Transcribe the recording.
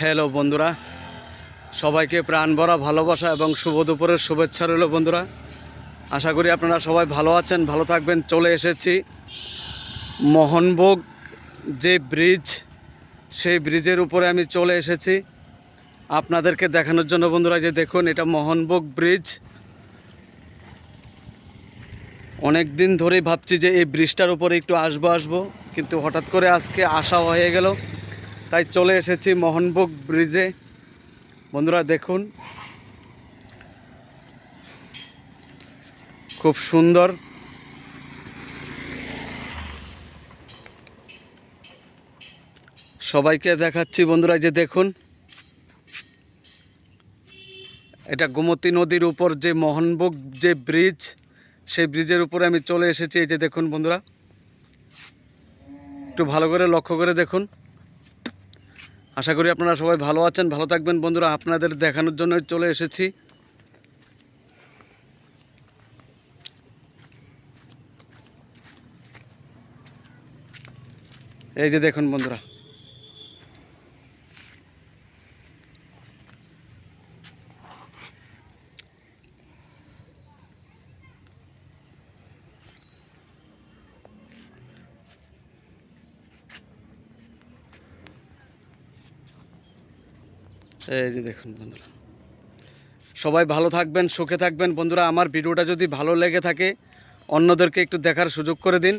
Hello বন্ধুরা, সবাইকে প্রাণ ভরা ভালোবাসা এবং শুভ দুপুরের শুভেচ্ছা রইল বন্ধুরা। আশা করি আপনারা সবাই ভালো আছেন, ভালো থাকবেন, চলে এসেছি। মোহনভোগ যে ব্রিজ, সেই ব্রিজের উপরে আমি চলে এসেছি। আপনাদেরকে দেখানোর জন্য বন্ধুরা যে দেখুন, এটা মোহনভোগ ব্রিজ। অনেক দিন ধরেই ভাবছি যে এই ব্রিজটার উপরে একটু আসব আসব, কিন্তু হঠাৎ করে আজকে আসা হয়ে গেল তাই চলে এসেছি মোহনভোগ ব্রিজে। বন্ধুরা, দেখুন। খুব সুন্দর। সবাইকে দেখাচ্ছি বন্ধুরা যে দেখুন। এটা গোমতী নদীর উপর যে মোহনভোগ যে ব্রিজ, সেই ব্রিজের উপরে আমি চলে এসেছি। এই যে দেখুন বন্ধুরা। একটু ভালো করে লক্ষ্য করে দেখুন। আশা করি আপনারা সবাই ভালো আছেন, ভালো থাকবেন। বন্ধুরা, আপনাদের দেখানোর জন্য চলে এসেছি। এই যে দেখুন বন্ধুরা এই যে দেখুন বন্ধুরা। সবাই ভালো থাকবেন, সুখে থাকবেন। বন্ধুরা, আমার ভিডিওটা যদি ভালো লেগে থাকে, অন্যদেরকে একটু দেখার সুযোগ করে দিন।